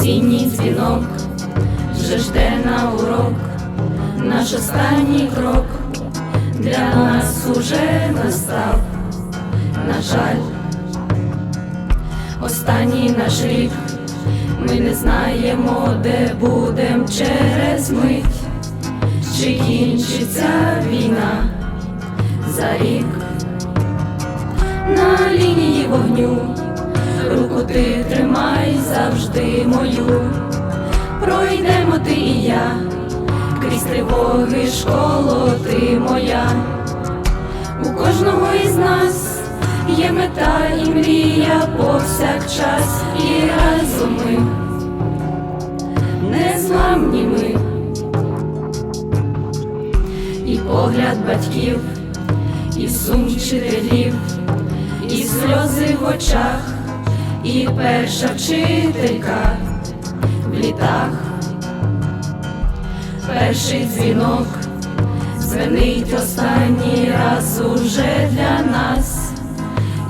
осінній дзвінок. Вже жде на урок, наш останній крок. Для нас уже настав, на жаль, останній наш рік, ми не знаємо, де будем через мить, чи кінчиться війна за рік? На лінії вогню, ти тримай завжди мою, пройдемо ти і я, крізь тривоги школо ти моя, у кожного із нас є мета і мрія повсякчас, і разом ми незламні ми, і погляд батьків, і сум вчителів і сльози в очах, і перша вчителька в літах, перший дзвінок звенить останній раз уже для нас,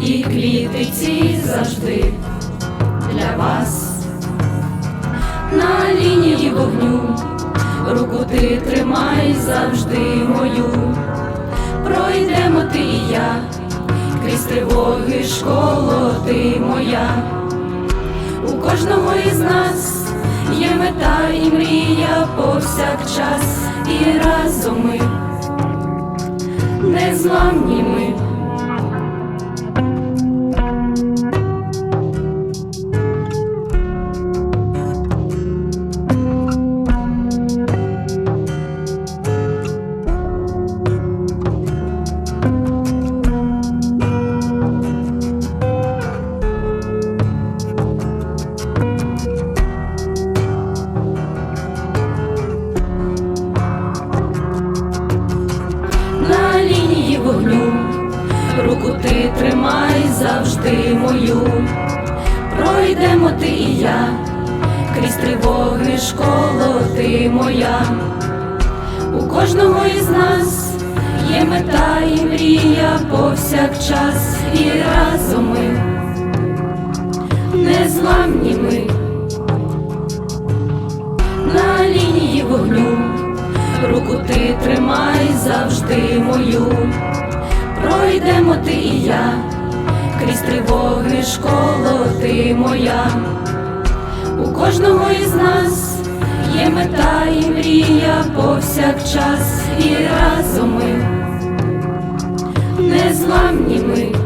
і квіти ці завжди для вас. На лінії вогню руку ти тримай завжди мою, пройдемо ти і я тривоги школо ти моя, у кожного із нас є мета і мрія повсякчас, і разом ми незламні ми. Ти тримай завжди мою, пройдемо ти і я, крізь тривоги школо ти моя, у кожного із нас є мета і мрія повсякчас, і разом ми незламні ми. На лінії вогню руку ти тримай завжди мою, пройдемо ти і я, крізь тривоги школо ти моя, у кожного із нас є мета і мрія повсякчас, і разом ми незламні ми.